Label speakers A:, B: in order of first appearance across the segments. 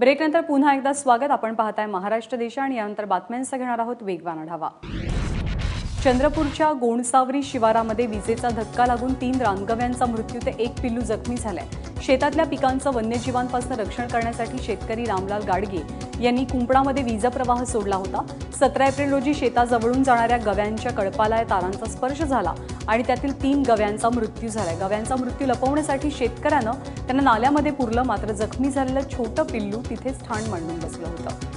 A: ब्रेकनंतर पुन्हा एकदा स्वागत. आपण पाहताय महाराष्ट्र देश आणि यानंतर बातम्यांचा घेणार आहोत वेगवान आढावा. चंद्रपूरच्या गोणसावरी शिवारामध्ये विजेचा धक्का लागून तीन रानगव्यांचा मृत्यू ते एक पिल्लू जखमी झालाय. शेतातल्या पिकांचं वन्यजीवांपासून रक्षण करण्यासाठी शेतकरी रामलाल गाडगे यांनी कुंपणामध्ये वीजप्रवाह सोडला होता. सतरा एप्रिल रोजी शेताजवळून जाणाऱ्या गव्यांच्या कळपाला या तारांचा स्पर्श झाला आणि त्यातील तीन गव्यांचा मृत्यू झालाय. गव्यांचा मृत्यू लपवण्यासाठी शेतकऱ्यानं त्यांना नाल्यामध्ये पुरलं मात्र जखमी झालेलं छोटं पिल्लू तिथेच ठाण मांडून बसलं होतं.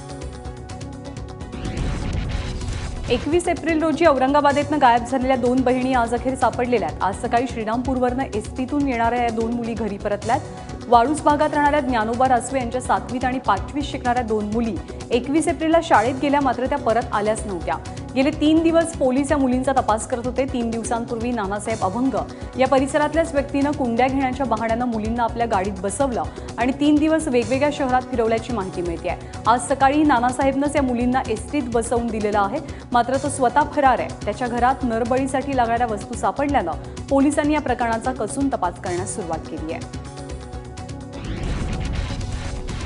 A: एकवीस एप्रिल रोजी औरंगाबादेतनं गायब झालेल्या दोन बहिणी आज अखेर सापडलेल्या आहेत. आज सकाळी श्रीरामपूरवरनं एसटीतून येणाऱ्या या दोन मुली घरी परतल्यात. वाळूस भागात राहणाऱ्या ज्ञानोबा रासवे यांच्या सातवीत आणि पाचवीत शिकणाऱ्या दोन मुली एकवीस एप्रिलला शाळेत गेल्या मात्र त्या परत आल्याच नव्हत्या. गेले तीन दिवस पोलीस या मुलींचा तपास करत होते. तीन दिवसांपूर्वी नानासाहेब अभंग या परिसरातल्याच व्यक्तीनं कुंड्या घेण्याच्या बहाण्यानं मुलींना आपल्या गाडीत बसवलं आणि तीन दिवस वेगवेगळ्या शहरात फिरवल्याची माहिती मिळते आहे आज सकाळी नानासाहेबनंच या मुलींना एसटीत बसवून दिलेला आहे. मात्र तो स्वतः फरार आहे. त्याच्या घरात नरबळीसाठी लागणाऱ्या वस्तू सापडल्यानं पोलिसांनी या प्रकरणाचा कसून तपास करण्यास सुरुवात केली आहे.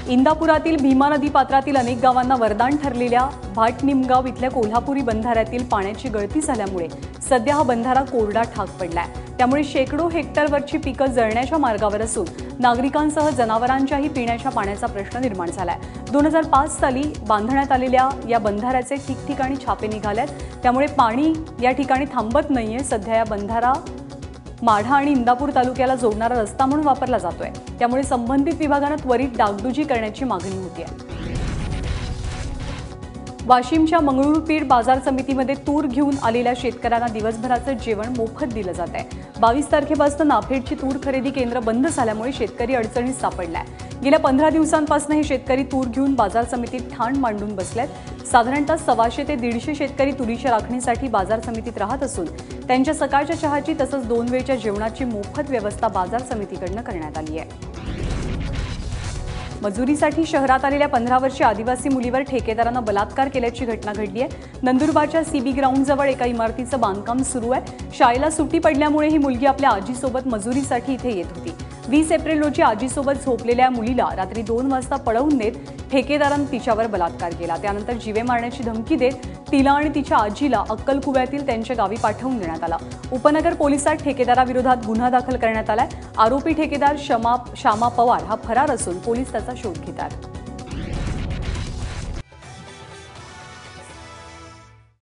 A: इंदापुरातील भीमा नदी पात्रातील अनेक गावांना वरदान ठरलेल्या भाटनिमगाव इथल्या कोल्हापुरी बंधाऱ्यातील पाण्याची गळती झाल्यामुळे सध्या हा बंधारा कोरडा ठाक पडलाय. त्यामुळे शेकडो हेक्टरवरची पिकं जळण्याच्या मार्गावर असून नागरिकांसह जनावरांच्याही पिण्याच्या पाण्याचा प्रश्न निर्माण झालाय. दोन हजार पाच साली बांधण्यात आलेल्या या बंधाऱ्याचे ठिकठिकाणी छापे निघाल्यात. त्यामुळे पाणी या ठिकाणी थांबत नाहीये. सध्या या बंधारा माढा आणि इंदापूर तालुक्याला जोडणारा रस्ता म्हणून वापरला जातोय. त्यामुळे संबंधित विभागानं त्वरित डागडुजी करण्याची मागणी होती आहे. वाशिमच्या मंगळूरपीठ बाजार समितीमध्ये तूर घेऊन आलेल्या शेतकऱ्यांना दिवसभराचं जेवण मोफत दिलं जात आहे बावीस तारखेपासून नाफेडची तूर खरेदी केंद्र बंद झाल्यामुळे शेतकरी अडचणीत सापडलाय. गेल्या पंधरा दिवसांपासून हे शेतकरी तूर घेऊन बाजार समितीत ठाण मांडून बसलेत. साधारणतः सव्वाशे ते दीडशे शेतकरी तुरीच्या राखणीसाठी बाजार समितीत राहत असून त्यांच्या सकाळच्या चहाची तसंच दोन वेळच्या जेवणाची मोफत व्यवस्था बाजार समितीकडनं करण्यात आली आहे. मजुरीसाठी शहरात आलेल्या पंधरा वर्षीय आदिवासी मुलीवर ठेकेदारानं बलात्कार केल्याची घटना घडली आहे. नंदुरबारच्या सीबी ग्राउंडजवळ एका इमारतीचं बांधकाम सुरू आहे. शाळेला सुट्टी पडल्यामुळे ही मुलगी आपल्या आजीसोबत मजुरीसाठी इथे येत होती. वीस एप्रिल रोजी आजीसोबत झोपलेल्या मुलीला रात्री दोन वाजता पळवून नेत ठेकेदारानं तिच्यावर बलात्कार केला. त्यानंतर जीवे मारण्याची धमकी देत तिला आणि तिच्या आजीला अक्कलकुव्यातील त्यांच्या गावी पाठवून देण्यात आला. उपनगर पोलिसात ठेकेदाराविरोधात गुन्हा दाखल करण्यात आलाय. आरोपी ठेकेदार शमा श्यामा पवार हा फरार असून पोलीस त्याचा शोध घेत आहेत